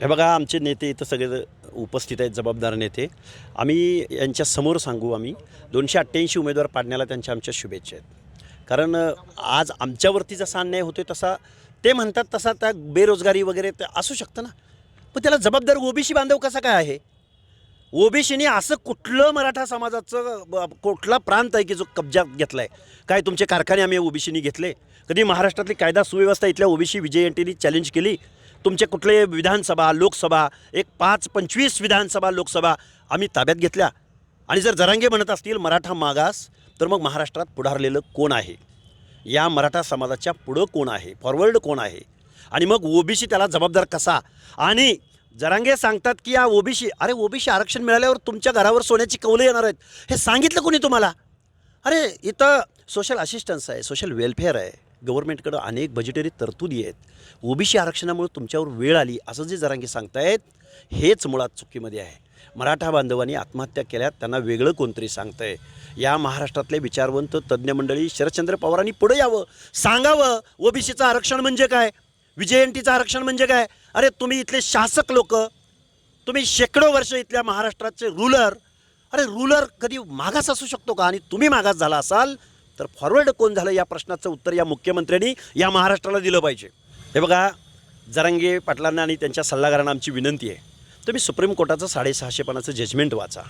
हे बघा आमचे नेते इथं सगळे उपस्थित आहेत जबाबदार नेते. आम्ही यांच्या समोर सांगू आम्ही. दोनशे अठ्ठ्याऐंशी उमेदवार पाडण्याला त्यांच्या आमच्या शुभेच्छा आहेत. कारण आज आमच्यावरती जसा अन्याय होतोय तसा ते म्हणतात तसा त्या बेरोजगारी वगैरे ते असू शकतं ना. पण त्याला जबाबदार ओबीसी बांधव कसा काय आहे? ओबीसीने असं कुठलं मराठा समाजाचं कुठला प्रांत आहे की जो कब्जात घेतला आहे काय तुमचे कारखाने आम्ही ओबीसीनी घेतले? कधी महाराष्ट्रातली कायदा सुव्यवस्था इथल्या ओबीसी विजय एन चॅलेंज केली? तुमचे कुठले विधानसभा लोकसभा एक पाच पंचवीस विधानसभा लोकसभा आम्ही ताब्यात घेतल्या. आणि जर जरांगे म्हणत असतील मराठा मागास तर मग महाराष्ट्रात पुढारलेलं कोण आहे? या मराठा समाजाच्या पुढं कोण आहे? फॉरवर्ड कोण आहे? आणि मग ओबीसी त्याला जबाबदार कसा? आणि जरांगे सांगतात की या ओबीसी अरे ओबीसी आरक्षण मिळाल्यावर तुमच्या घरावर सोन्याची कौलं येणार आहेत. हे सांगितलं कोणी तुम्हाला? अरे इथं सोशल असिस्टन्स आहे सोशल वेलफेअर आहे. गव्हर्नमेंटकडं अनेक बजेटरी तरतुदी आहेत. ओबीसी आरक्षणामुळे तुमच्यावर वेळ आली असं जे जरांगे सांगतायत हेच मुळात चुकीमध्ये आहे. मराठा बांधवांनी आत्महत्या केल्या त्यांना वेगळं कोणतरी सांगतंय. या महाराष्ट्रातले विचारवंत तज्ज्ञ मंडळी शरदचंद्र पवारांनी पुढे यावं सांगावं ओबीसीचं आरक्षण म्हणजे काय? विजयंतीचं आरक्षण म्हणजे काय? अरे तुम्ही इथले शासक लोक तुम्ही शेकडो वर्ष इथल्या महाराष्ट्राचे रुलर अरे रुलर कधी मागास असू शकतो का? आणि तुम्ही मागास झाला असाल तर फॉरवर्ड कोण झालं या प्रश्नाचं उत्तर या मुख्यमंत्र्यांनी या महाराष्ट्राला दिलं पाहिजे. हे बघा जरांगे पाटलांना आणि त्यांच्या सल्लागारांना आमची विनंती आहे. तुम्ही सुप्रीम कोर्टाचं साडेसहाशेपणाचं जजमेंट वाचा.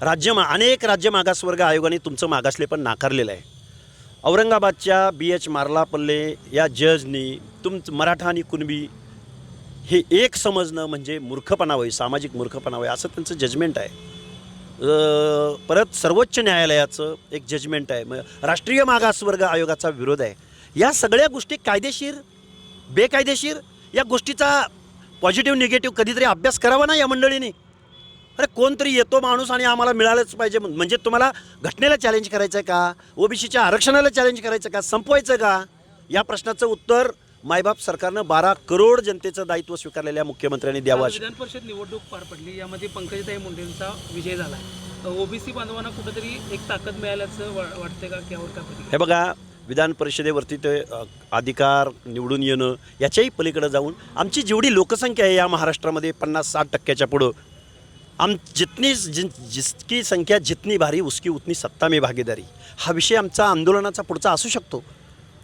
राज्य मा अनेक राज्य मागासवर्ग आयोगाने तुमचं मागासले पण नाकारलेलं आहे. औरंगाबादच्या बी एच मार्लापल्ले या जजनी तुमचं मराठा आणि कुणबी हे एक समजणं म्हणजे मूर्खपणा होय सामाजिक मूर्खपणा होय असं त्यांचं जजमेंट आहे. परत सर्वोच्च न्यायालयाचं एक जजमेंट आहे. मग राष्ट्रीय मागासवर्ग आयोगाचा विरोध आहे. या सगळ्या गोष्टी कायदेशीर? बेकायदेशीर? या गोष्टीचा पॉझिटिव्ह निगेटिव्ह कधीतरी अभ्यास करावा ना या मंडळीने? अरे कोणतरी येतो माणूस आणि आम्हाला मिळालंच पाहिजे म्हणजे तुम्हाला घटनेला चॅलेंज करायचं आहे का? ओबीसीच्या आरक्षणाला चॅलेंज करायचं का? संपवायचं का? या प्रश्नाचं उत्तर मायबाप सरकारनं बारा करोड जनतेचं दायित्व स्वीकारलेल्या मुख्यमंत्र्यांनी द्यावं विधान परिषद निवडणूक पार पडली यामध्ये पंकजाताई मुंडेंचा विजय झाला. ओबीसी बांधवांना कुठेतरी एक ताकद मिळाल्याचं वाटतंय का की यावर काय हे बघा विधान परिषदेवरती ते अधिकार निवडून येणं याच्याही पलीकडे जाऊन आमची जेवढी लोकसंख्या आहे या महाराष्ट्रामध्ये पन्नास साठ टक्क्याच्या पुढं आम जितनी जि जितकी संख्या जितनी भारी उसकी उतनी सत्ता में भागीदारी. हा विषय आमचा आंदोलनाचा पुढचा असू शकतो.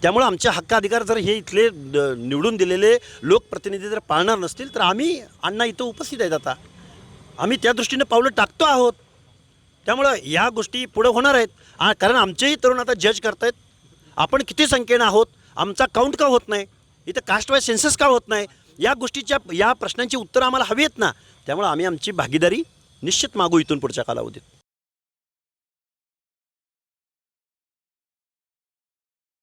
त्यामुळं आमचे हक्क अधिकार जर हे इथले द- निवडून दिलेले लोकप्रतिनिधी जर पाळणार नसतील तर आम्ही अण्णा इथं उपस्थित आहेत आता. आम्ही त्या दृष्टीनं पावलं टाकतो आहोत. त्यामुळं या गोष्टी पुढं होणार आहेत. कारण आमचेही तरुण आता जज करतायत. आपण किती संख्येनं आहोत? आमचा काउंट का होत नाही? इथं कास्ट वाईज सेन्सस का होत नाही? या गोष्टीच्या या प्रश्नांची उत्तरं आम्हाला हवी आहेत ना? त्यामुळं आम्ही आमची भागीदारी निश्चित मागू इथून पुढच्या कालावधीत.